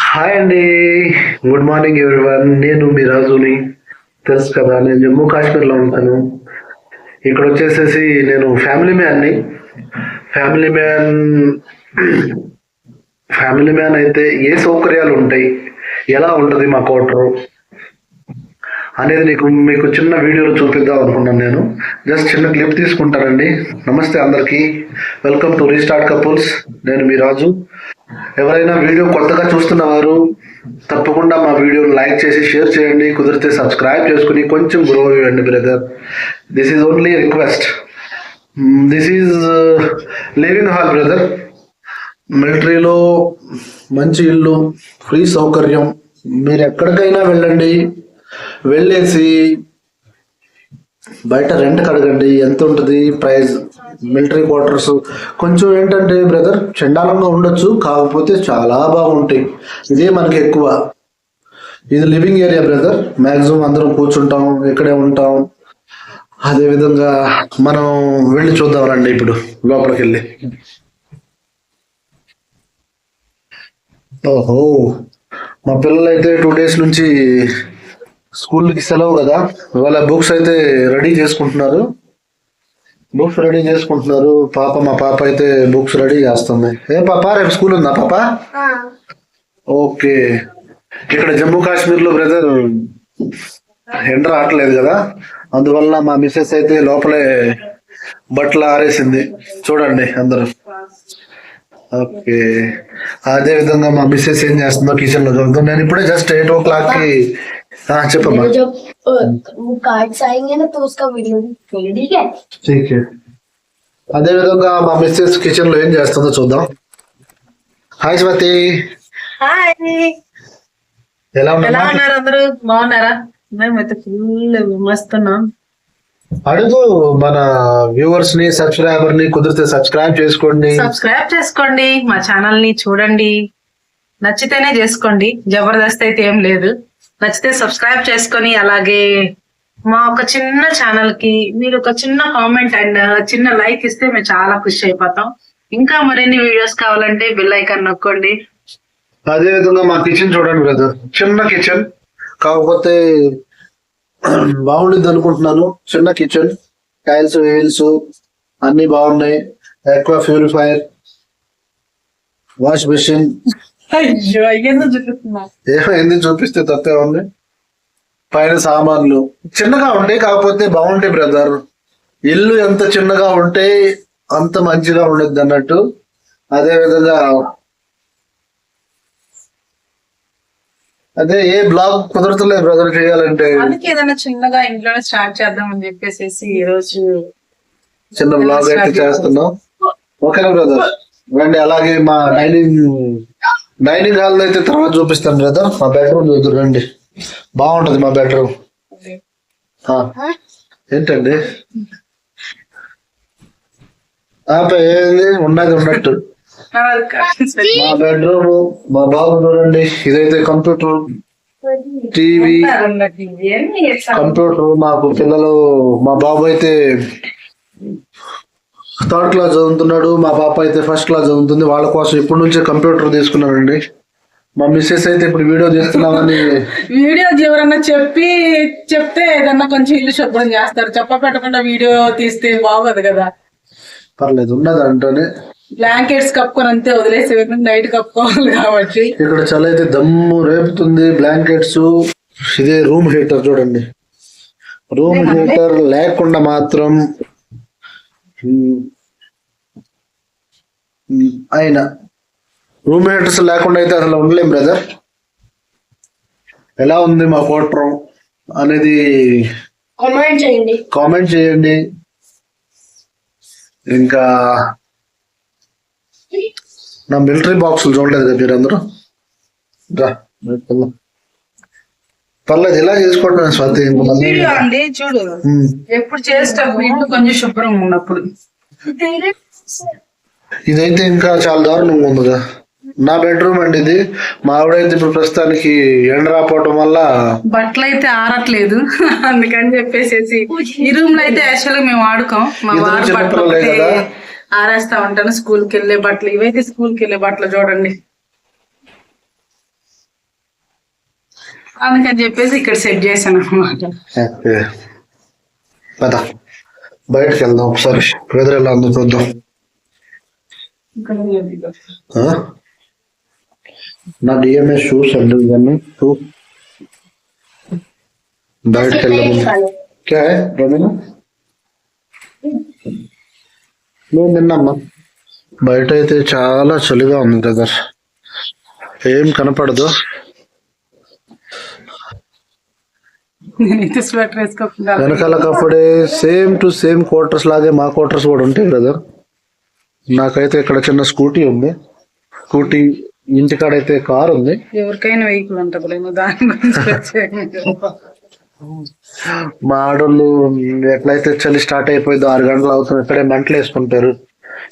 Hi అండి. Good morning everyone నేను మీ రాజుని. తెలుసు కదా నేను జమ్మూ కాశ్మీర్లో ఉంటాను. ఇక్కడ వచ్చేసేసి నేను ఫ్యామిలీ మ్యాన్ని ఫ్యామిలీ మ్యాన్ ఫ్యామిలీ మ్యాన్ అయితే ఏ సౌకర్యాలు ఉంటాయి? ఎలా ఉంటుంది మా క్వార్టర్ అనేది నీకు మీకు చిన్న వీడియోలో చూపిద్దాం అనుకున్నాను నేను. జస్ట్ చిన్న క్లిప్ తీసుకుంటానండి. నమస్తే అందరికీ. వెల్కమ్ టు రీస్టార్ట్ కపుల్స్ నేను మీ రాజు. ఎవరైనా వీడియో కొత్తగా చూస్తున్న వారు తప్పకుండా మా వీడియోని లైక్ చేసి షేర్ చేయండి. కుదిరితే సబ్స్క్రైబ్ చేసుకుని కొంచెం గ్రో ఇవ్వండి brother this is only request this is living hall brother మిలిటరీలో మంచి ఇల్లు ఫ్రీ సౌకర్యం. మీరు ఎక్కడికైనా వెళ్ళండి. వెళ్ళేసి బయట రెంట్ అడగండి ఎంత ఉంటుంది? Price military quarters. కొంచెం ఏంటంటే బ్రదర్ చండాలంగా ఉండొచ్చు కాకపోతే చాలా బాగుంటాయి. ఇదే మనకి ఎక్కువ. ఇది లివింగ్ ఏరియా బ్రదర్. మ్యాక్సిమం అందరం కూర్చుంటాం ఇక్కడే ఉంటాం. అదేవిధంగా మనం వెళ్ళి చూద్దాం రండి ఇప్పుడు లోపలికి వెళ్ళి ఓహో. మా పిల్లలు అయితే టూ డేస్ నుంచి స్కూల్కి సెలవు కదా. వాళ్ళ బుక్స్ అయితే రెడీ చేసుకుంటున్నారు. బుక్స్ రెడీ చేసుకుంటున్నారు. పాప మా పాప అయితే బుక్స్ రెడీ చేస్తుంది. ఏ పాప రేపు స్కూల్ ఉందా పాప? ఓకే. ఇక్కడ జమ్మూ కాశ్మీర్లో బ్రదర్ ఎండ రావట్లేదు కదా? అందువల్ల మా మిస్సెస్ అయితే లోపలే బట్టలు ఆరేసింది. చూడండి అందరూ. ఓకే. అదే విధంగా మా మిస్సెస్ ఏం చేస్తుందో కిచెన్లో చూద్దాం. నేను ఇప్పుడే జస్ట్ ఎయిట్ ఓ క్లాక్కి చెప్పమ్మా जब अ, वो कार्ड्स आएंगे ना तो उसका वीडियो भी ठीक है ठीक है. అదే విధంగా మా మిస్సెస్ కిచెన్ లో ఏం చేస్తుందో చూద్దాం హాయ్ స్వతి హాయ్ ఎలా ఎలా ఉన్నా ఉన్నారు అందరూ బాగున్నారా మేమైతే ఫుల్ మస్తున్నాం అడుగు మన వ్యూవర్స్ ని సబ్స్క్రైబర్ ని కుదిరితే సబ్స్క్రైబ్ చేసుకోండి సబ్స్క్రైబ్ చేసుకోండి మా ఛానల్ ని చూడండి నచ్చితేనే చేసుకోండి జబర్దస్త్ అయితే ఏం లేదు నచ్చితే సబ్స్క్రైబ్ చేసుకొని అలాగే మా ఒక చిన్న ఛానల్కి మీరు ఒక చిన్న కామెంట్ అండ్ చిన్న లైక్ ఇస్తే మేము చాలా ఖుషి అయిపోతాం. ఇంకా మరిన్ని వీడియోస్ కావాలంటే బెల్ ఐకాన్ నొక్కండి. అదే విధంగా మా కిచెన్ చూడండి బ్రదర్ చిన్న కిచెన్ కాకపోతే బాగుండిద్ది అనుకుంటున్నాను. చిన్న కిచెన్ టైల్స్ వీల్స్ అన్ని బాగున్నాయి. ఎక్కువ ప్యూరిఫైర్ వాష్ మెషిన్ అయ్యో అయ్యేందో చూపిస్తున్నా. ఏమైంది చూపిస్తే తప్పే ఉంది. పైన సామాన్లు. చిన్నగా ఉంటాయి కాకపోతే బాగుంటాయి బ్రదర్ ఇల్లు ఎంత చిన్నగా ఉంటే అంత మంచిగా ఉండద్ది అన్నట్టు. అదే విధంగా అదే ఏ బ్లాగ్ కుదరతలేదు బ్రదర్ చేయాలంటే. అందుకే ఏదైనా చిన్నగా ఇంట్లోనే స్టార్ట్ చేద్దాం అని చెప్పేసి ఈ రోజు చిన్న బ్లాగ్ అయితే చేస్తున్నాం. ఓకేనా బ్రదర్ రండి అలాగే మా డైనింగ్ డైనింగ్ హాల్ అయితే తర్వాత చూపిస్తాను బ్రదర్ మా బెడ్రూమ్ చూద్దరు రండి. బాగుంటది మా బెడ్రూమ్ ఏంటండి? ఏంది ఉన్నది ఉన్నట్టు. మా బెడ్రూమ్ మా బాబు చూడండి ఇదైతే కంప్యూటర్ టీవీ కంప్యూటర్ మాకు పిల్లలు మా బాబు అయితే థర్డ్ క్లాస్ చదువుతున్నాడు మా పాప అయితే ఫస్ట్ క్లాస్ చదువుతుంది వాళ్ళ కోసం ఇప్పటి నుంచే కంప్యూటర్ తీసుకున్నానండి మా మిస్సెస్ అయితే ఇప్పుడు వీడియో చేస్తున్నామని వీడియో ఎవరన్నా చెప్పి చెప్తే ఏదన్నా కొంచెం ఇల్లు శుభ్రం చేస్తారు. చెప్ప పెట్టకుండా వీడియో తీస్తే బాగోదు కదా. పర్లేదు ఉన్నది అంటేనే. బ్లాంకెట్స్ కప్పుకొని అంతే వదిలేసి నైట్ కప్పుకోవాలి కాబట్టి. ఇక్కడ చలి అయితే దమ్ము రేపుతుంది బ్లాంకెట్స్ ఇదే రూమ్ హీటర్ చూడండి. రూమ్ హీటర్ లేకుండా మాత్రం Hmm. ఆయన రూమ్మేట్స్ లేకుండా అయితే అసలు ఉండలేం బ్రదర్ ఎలా ఉంది మా ఫోటో అనేది కామెంట్ చేయండి. కామెంట్ చేయండి. ఇంకా నా మిలిటరీ బాక్స్ చూడలేదు కదా మీరు అందరూ రా పర్లేదు ఇలా చేసుకోవటం స్వాతి అండి చూడు. ఎప్పుడు చేసేటప్పుడు కొంచెం శుభ్రం ఉన్నప్పుడు. ఇదైతే ఇంకా చాలా దారుణంగా ఉందిగా. నా బెడ్రూమ్ అండి ఇది. మా ఆవిడైతే ఇప్పుడు ప్రస్తుతానికి ఎండ రాపోవటం వల్ల బట్టలు అయితే ఆరట్లేదు అందుకని చెప్పేసి ఈ రూమ్లో అయితే యాక్చువల్గా మేము వాడుకోం మా వారి బట్టలు? ఆరేస్తా ఉంటాను స్కూల్కి వెళ్ళే బట్టలు. ఇవైతే స్కూల్కి వెళ్ళే బట్టలు చూడండి. అందుకని చెప్పేసి ఇక్కడ సెట్ చేశాను అనమాట ఓకే పద బయటకు వెళ్దాం ఒకసారి వెదర్ ఎలా ఉందో చూద్దాం ఆ? నా డిఎంఎస్ షూస్ అండి ఇవన్నీ షూ బయటకు వెళ్దాం క్యా హై రమీనా నేను తిన్నమ్మా బయట అయితే చాలా చలిగా ఉంది బ్రదర్ ఏం కనపడదు నేనైతే స్వెటర్ వేసుకోకుండా వెనకాల కప్పుడే సేమ్ టు సేమ్ క్వార్టర్స్ లాగే మా క్వార్టర్స్ కూడా ఉంటాయి బ్రదర్ నాకైతే ఇక్కడ చిన్న స్కూటీ ఉంది. స్కూటీ ఇంటికాడైతే కార్ ఉంది. ఎవరికైనా వెహికల్ ఉంటుందేమో దాని మా ఆడోళ్ళు ఎట్లయితే చలి స్టార్ట్ అయిపోయిందో ఆరు గంటలు అవుతుంది ఇక్కడే మంటలు వేసుకుంటారు.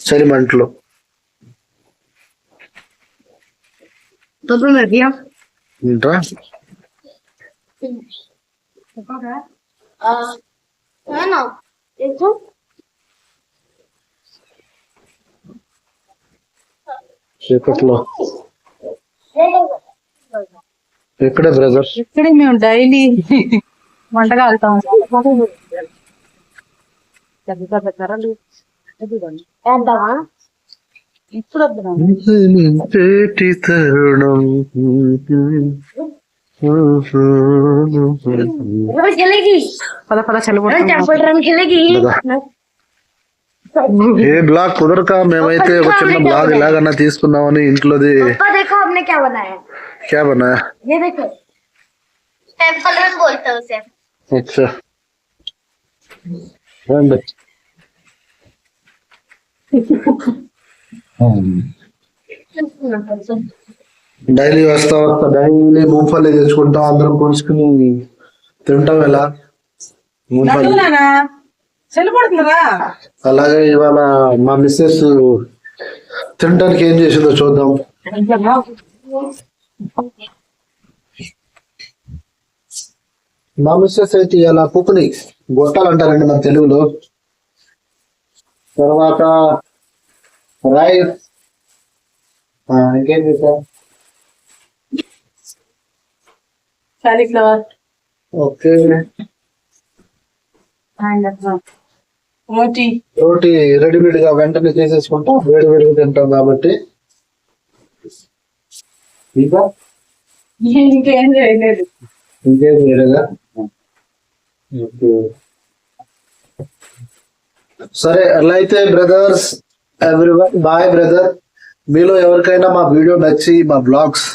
చలి మంటలు Ah, bueno, eso. చీకట్లో ఎక్కడే బ్రదర్ ఇక్కడ మేము డైలీ వంటగా వెళ్తాం ఇప్పుడు తరుణం खेलेगी పద పద చలి रोज टेम्पल रन खेलेगी ఏ బ్లాగ్ కుదరక మేమైతే ఒక చిన్న బ్లాగ్ ఇలాగన్నా తీసుకుందామని ఇంట్లోది पापा देखो हमने क्या बनाया క్యా బనా ये देखो टेम्पल रन बोलते हैं उसे అచ్చా రండి డైలీ వస్తా వస్తా డైలీ మూంఫల్లి తెచ్చుకుంటాం అందరం పోల్చుకుని తింటాం ఎలా? పడుతుందిరా? అలాగే ఇవాళ మా మిస్సెస్ తినడానికి ఏం చేసిందో చూద్దాం. మా మిస్సెస్ అయితే ఇలా పుక్కుని గొట్టాలు అంటారండి మన తెలుగులో. తర్వాత రైస్. ఇంకేం చేసా కాలీఫ్లవర్ ఓకే రోటీ రోటీ రెడీమేడ్గా వెంటనే చేసేసుకుంటాం. వేడి వేడిగా తింటాం కాబట్టి. ఇంకా? ఇంకేం చేయలేదు. ఇంకేం వేరేగా ఓకే. సరే అలా అయితే బ్రదర్స్ ఎవ్రీవన్ బాయ్ బ్రదర్. మీలో ఎవరికైనా మా వీడియో నచ్చి మా బ్లాగ్స్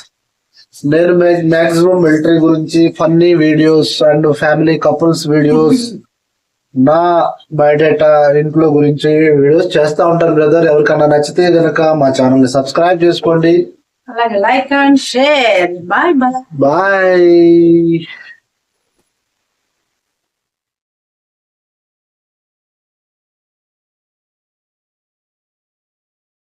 నేను మాక్సిమం మిలిటరీ గురించి funny videos and family couples videos నా బయోడేటా ఇంట్లో గురించి వీడియోస్ చేస్తా ఉంటాను బ్రదర్ ఎవరికైనా నచ్చితే గనక మా ఛానల్ని సబ్స్క్రైబ్ చేసుకోండి. అలాగే like and share bye bye bye